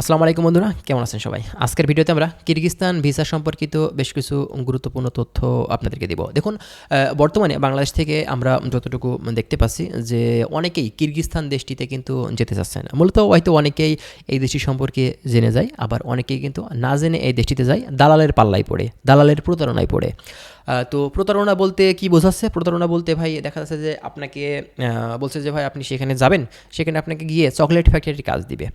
আসসালামু আলাইকুম বন্ধুরা, কেমন আছেন সবাই? আজকের ভিডিওতে আমরা কিরগিস্তান ভিসা সম্পর্কিত বেশ কিছু গুরুত্বপূর্ণ তথ্য আপনাদেরকে দিব। দেখুন বর্তমানে বাংলাদেশ থেকে আমরা যতটুকু দেখতে পাচ্ছি যে অনেকেই কিরগিস্তান দেশটিতে কিন্তু যেতে চাচ্ছেন। মূলত হয়তো অনেকেই এই দেশটি সম্পর্কে জেনে যায়, আবার অনেকেই কিন্তু না জেনে এই দেশটিতে যায়, দালালের পাল্লায় পড়ে, দালালের প্রতারণায় পড়ে। তো প্রতারণা বলতে কি বোঝাচ্ছে? প্রতারণা বলতে ভাই দেখা যাচ্ছে যে আপনাকে বলছে যে ভাই আপনি সেখানে যাবেন, সেখানে আপনাকে গিয়ে চকলেট ফ্যাক্টরির কাজ দিবে।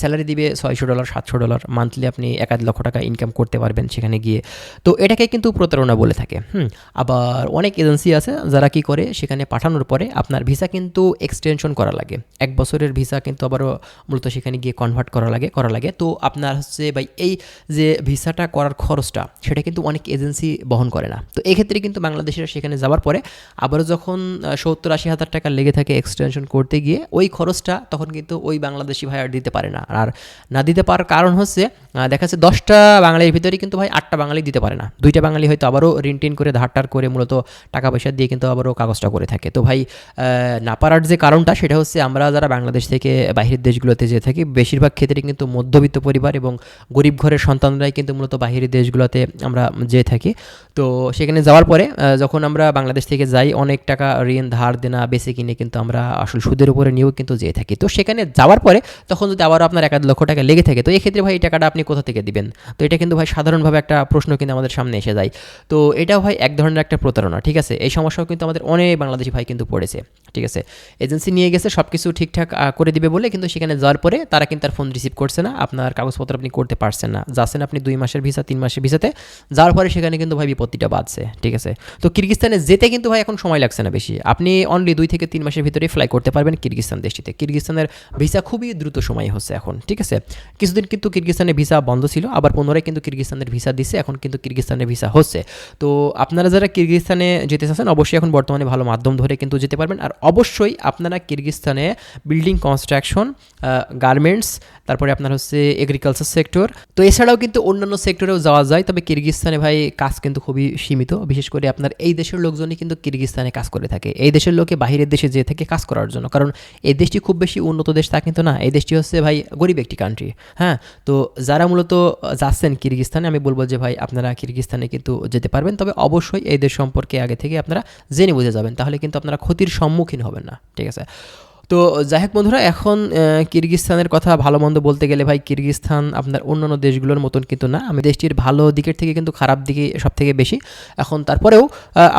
স্যালারি দিবে ছয়শো ডলার সাতশো ডলার মান্থলি আপনি এক আধ লক্ষ টাকা ইনকাম করতে পারবেন সেখানে গিয়ে। তো এটাকে কিন্তু প্রতারণা বলে থাকে। হুম, আবার অনেক এজেন্সি আছে যারা কি করে, সেখানে পাঠানোর পরে আপনার ভিসা কিন্তু এক্সটেনশন করা লাগে। এক বছরের ভিসা কিন্তু আবারও মূলত সেখানে গিয়ে কনভার্ট করা লাগে করা লাগে। তো আপনার হচ্ছে ভাই এই যে ভিসাটা করার খরচটা, সেটা কিন্তু অনেক এজেন্সি বহন করে না। তো এক্ষেত্রে কিন্তু বাংলাদেশের সেখানে যাওয়ার পরে আবারও যখন সত্তর আশি হাজার টাকা লেগে থাকে এক্সটেনশন করতে গিয়ে, ওই খরচটা তখন কিন্তু ওই বাংলাদেশি ভাই আর দিতে পারে না। আর না দিতে পারার কারণ হচ্ছে দেখা যাচ্ছে দশটা বাঙালির ভিতরে কিন্তু ভাই আটটা বাঙালি দিতে পারে না। দুইটা বাঙালি হয়তো আবারও ঋণ টিন করে ধারটার করে মূলত টাকা পয়সা দিয়ে কিন্তু আবারও কাগজটা করে থাকে। তো ভাই না পারার যে কারণটা সেটা হচ্ছে আমরা যারা বাংলাদেশ থেকে বাহিরের দেশগুলোতে যেয়ে থাকি, বেশিরভাগ ক্ষেত্রে কিন্তু মধ্যবিত্ত পরিবার এবং গরিব ঘরের সন্তানরাই কিন্তু মূলত বাহিরের দেশগুলোতে আমরা যেয়ে থাকি। তো সেখানে যাওয়ার পরে যখন আমরা বাংলাদেশ থেকে যাই, অনেক টাকা ঋণ, ধার দেনা বেশি কিনে কিন্তু আমরা আসল সুদের উপরে নিয়েও কিন্তু যেয়ে থাকি। তো সেখানে যাওয়ার পরে, তখন যদি আবারও আপনার এক লক্ষ টাকা লেগে থাকে, তো এক্ষেত্রে ভাই এই টাকাটা আপনি কোথা থেকে দিবেন? তো এটা কিন্তু ভাই সাধারণভাবে একটা প্রশ্ন কিন্তু আমাদের সামনে এসে যায়। তো এটাও ভাই এক ধরনের একটা প্রতারণা, ঠিক আছে? এই সমস্যাও কিন্তু আমাদের অনেক বাংলাদেশি ভাই কিন্তু পড়েছে। ঠিক আছে? এজেন্সি নিয়ে গেছে সব কিছু ঠিকঠাক করে দিবে বলে, কিন্তু সেখানে যাওয়ার পরে তারা কিন্তু আর ফোন রিসিভ করছে না। আপনার কাগজপত্র আপনি করতে পারছেন না। যাচ্ছেন আপনি দুই মাসের ভিসা তিন মাসের ভিসাতে যাওয়ার পরে সেখানে কিন্তু ভাই বিপত্তিটা বাড়ছে ঠিক আছে? তো কিরগিস্তানে যেতে কিন্তু ভাই এখন সময় লাগছে না বেশি। আপনি অনলি দুই থেকে তিন মাসের ভিতরে ফ্লাই করতে পারবেন কিরগিস্তান দেশটিতে। কিরগিস্তানের ভিসা খুবই দ্রুত সময় হচ্ছে এখন, ঠিক আছে? কিছুদিন কিন্তু কিরগিস্তানের ভিসা বন্ধ ছিল, আবার পুনরায় কিন্তু কিরগিস্তানের ভিসা দিচ্ছে এখন কিন্তু কিরগিস্তানের ভিসা হচ্ছে। তো আপনারা যারা কিরগিস্তানে যেতে চাচ্ছেন, অবশ্যই এখন বর্তমানে ভালো মাধ্যম ধরে কিন্তু যেতে পারবেন। আর অবশ্যই আপনারা কিরগিস্তানে বিল্ডিং কনস্ট্রাকশন গার্মেন্টস তারপরে আপনার হচ্ছে এগ্রিকালচার সেক্টর তো এছাড়াও কিন্তু অন্যান্য সেক্টরেও যাওয়া যায়, তবে কিরগিস্তানে ভাই কাজ কিন্তু খুবই সীমিত। বিশেষ করে আপনার এই দেশের লোকজনই কিন্তু কিরগিস্তানে কাজ করে থাকে। এই দেশের লোকে বাহিরের দেশে যেয়ে থাকে কাজ করার জন্য, কারণ এই দেশটি খুব বেশি উন্নত দেশ তা কিন্তু না। এই দেশটি হচ্ছে ভাই গরিব একটি কান্ট্রি হ্যাঁ? তো যারা মূলত যাচ্ছেন কিরগিস্তানে, আমি বলব যে ভাই আপনারা কিরগিস্তানে কিন্তু যেতে পারবেন, তবে অবশ্যই এই দেশ সম্পর্কে আগে থেকে আপনারা জেনে বুঝে যাবেন, তাহলে কিন্তু আপনারা ক্ষতির সম্মুখীন হবেন না, ঠিক আছে? তো যাই হোক বন্ধুরা, এখন কিরগিস্তানের কথা ভালো মন্দ বলতে গেলে ভাই কিরগিস্তান আপনার অন্যান্য দেশগুলোর মতন কিন্তু না। আমি দেশটির ভালো দিকের থেকে কিন্তু খারাপ দিকে সব থেকে বেশি। এখন তারপরেও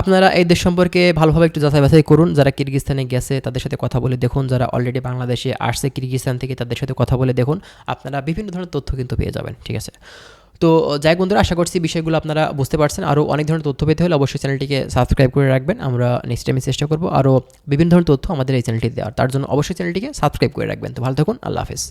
আপনারা এই দেশ সম্পর্কে ভালোভাবে একটু যাচাই বাছাই করুন। যারা কিরগিস্তানে গেছে, তাদের সাথে কথা বলে দেখুন। যারা অলরেডি বাংলাদেশে আসছে কিরগিস্তান থেকে, তাদের সাথে কথা বলে দেখুন। আপনারা বিভিন্ন ধরনের তথ্য কিন্তু পেয়ে যাবেন, ঠিক আছে? তো, যাই বন্ধুরা, আশা করছি বিষয়গুলো আপনারা বুঝতে পারছেন। আরও অনেক ধরনের তথ্য পেতে হলে অবশ্যই চ্যানেলটিকে সাবস্ক্রাইব করে রাখবেন। আমরা নেক্সট টাইমে চেষ্টা করব আরও বিভিন্ন ধরনের তথ্য আমাদের এই চ্যানেলটি দেওয়ার। তার জন্য অবশ্যই চ্যানেলটিকে সাবস্ক্রাইব করে রাখবেন। তো ভালো থাকুন, আল্লাহ হাফেজ।